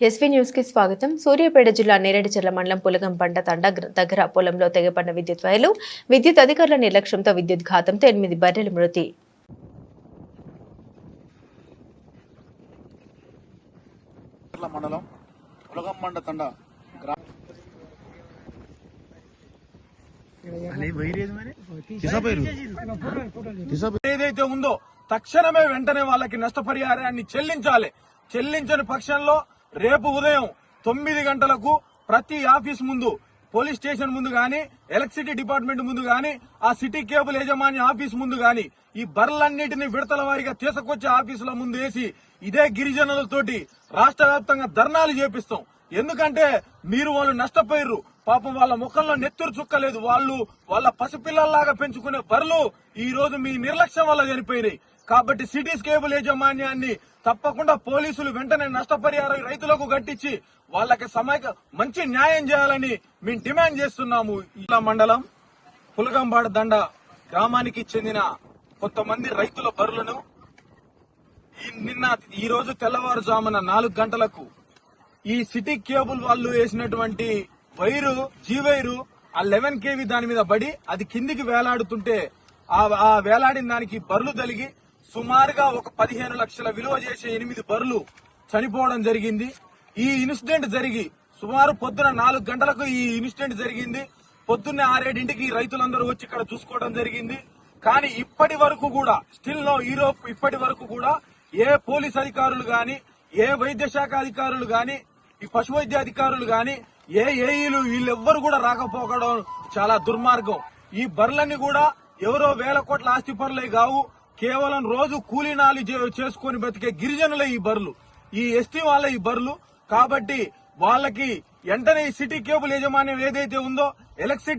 SV న్యూస్కి స్వాగతం. సూర్యాపేట జిల్లా నేరేడుచర్ల మండలం పులగంపంట తండ గ్ర- దగ్గర పొలంలో తెగపడిన విద్యుత్ వైర్లు విద్యుత్ అధికారుల నిర్లక్ష్యంతో విద్యుత్ ఘాతంతో ఎనిమిది బర్రెల మృతి. మండలం తండ ఏదైతే ఉందో తక్షణమే వెంటనే వాళ్ళకి నష్టపరిహారాన్ని చెల్లించాలి. చెల్లించని పక్షంలో రేపు ఉదయం తొమ్మిది గంటలకు ప్రతి ఆఫీస్ ముందు పోలీస్ స్టేషన్ ముందు గాని ఎలక్ట్రిసిటీ డిపార్ట్మెంట్ ముందు గాని ఆ సిటీ కేబుల్ యాజమాన్య ఆఫీస్ ముందు గాని ఈ బర్రలన్నింటినీ విడతల వారిగా తీసుకొచ్చే ఆఫీసుల ముందు వేసి ఇదే గిరిజనులతోటి రాష్ట్ర వ్యాప్తంగా ధర్నాలు చేపిస్తాం. ఎందుకంటే మీరు వాళ్ళు నష్టపోయారు పాపం వాళ్ళ ముఖంలో నెత్తురు చుక్కలేదు. వాళ్ళు వాళ్ళ పసిపిల్లల్లాగా పెంచుకునే బర్రెలు ఈ రోజు మీ నిర్లక్ష్యం వల్ల చనిపోయినాయి. కాబట్టి సిటీస్ కేబుల్ యాజమాన్యాన్ని తప్పకుండా పోలీసులు వెంటనే నష్టపరిహారం రైతులకు గట్టించి వాళ్ళకి సమయ మంచి న్యాయం చేయాలని మేము డిమాండ్ చేస్తున్నాము. ఇలా మండలం పులగంబాడ దండ గ్రామానికి చెందిన కొంతమంది రైతుల బరులను నిన్న ఈ రోజు తెల్లవారుజామున నాలుగు గంటలకు ఈ సిటీ కేబుల్ వాళ్ళు వేసినటువంటి వైరు జీ వైరు ఆ లెవెన్ కేవీ దాని మీద పడి అది కిందికి వేలాడుతుంటే ఆ వేలాడిన దానికి బరులు తలిగి సుమారుగా ఒక పదిహేను లక్షల విలువ చేసే ఎనిమిది బర్లు చనిపోవడం జరిగింది. ఈ ఇన్సిడెంట్ జరిగి సుమారు పొద్దున నాలుగు గంటలకు ఈ ఇన్సిడెంట్ జరిగింది. పొద్దున్నే ఆరేడింటికి రైతులందరూ వచ్చి ఇక్కడ చూసుకోవడం జరిగింది. కానీ ఇప్పటి వరకు కూడా స్టిల్ నో ఈరోప్ ఇప్పటి వరకు కూడా ఏ పోలీస్ అధికారులు గాని ఏ వైద్య శాఖ అధికారులు గాని ఈ పశు వైద్య అధికారులు గాని ఏ ఏఈలు వీళ్ళెవ్వరు కూడా రాకపోకడం చాలా దుర్మార్గం. ఈ బర్లన్నీ కూడా ఎవరో వేల కోట్ల ఆస్తి పనులే కావు కేవలం రోజు కూలీనాలు చే- చేసుకొని బతికే గిరిజనుల ఈ బర్లు. ఈ ఎస్టీ వాళ్ళ ఈ బర్లు. కాబట్టి వాళ్ళకి వెంటనే ఈ సిటీ కేబుల్ యాజమాన్యం ఏదైతే ఉందో ఎలక్ట్రిసిటీ